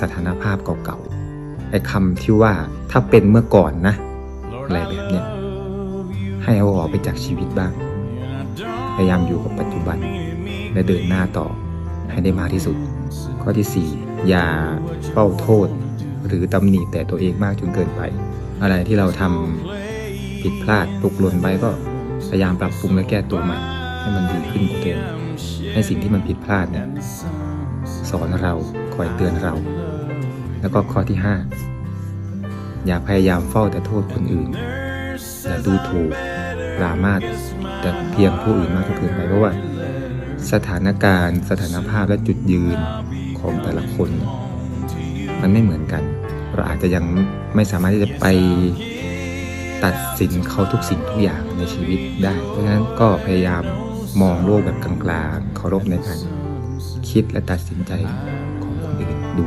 สถานภาพเก่าๆไอ้คำที่ว่าถ้าเป็นเมื่อก่อนนะ อะไรแบบเนี้ยให้เอาออกไปจากชีวิตบ้าง พยายามอยู่กับปัจจุบัน และเดินหน้าต่อให้ได้มากที่สุด ข้อที่ 4 อย่าเฝ้าโทษ หรือตำหนิแต่ตัวเองมากจนเกินไป อะไรที่เราทำผิดพลาดตกหล่นไปก็พยายามปรับปรุงและแก้ตัวใหม่ให้มันดีขึ้นกว่าเดิมให้สิ่งที่มันผิดพลาดเนี่ย สอนเราคอยเตือนเรา แล้วก็ข้อที่ 5 อย่าพยายามเฝ้าแต่โทษคนอื่น อย่าดูถูกปรามาสแต่เพียงผู้อื่นมากจนเกินไปเพราะว่า สถานการณ์ สถานภาพและจุดยืนของแต่ละคนเนี่ยมันไม่เหมือนกัน เราอาจจะยังไม่สามารถที่จะไปตัดสินเขาทุกสิ่งทุกอย่างในชีวิตได้ เพราะฉะนั้นก็พยายามมองโลกแบบกลางๆเคารพในการ คิดและตัดสินใจของคนอื่นดู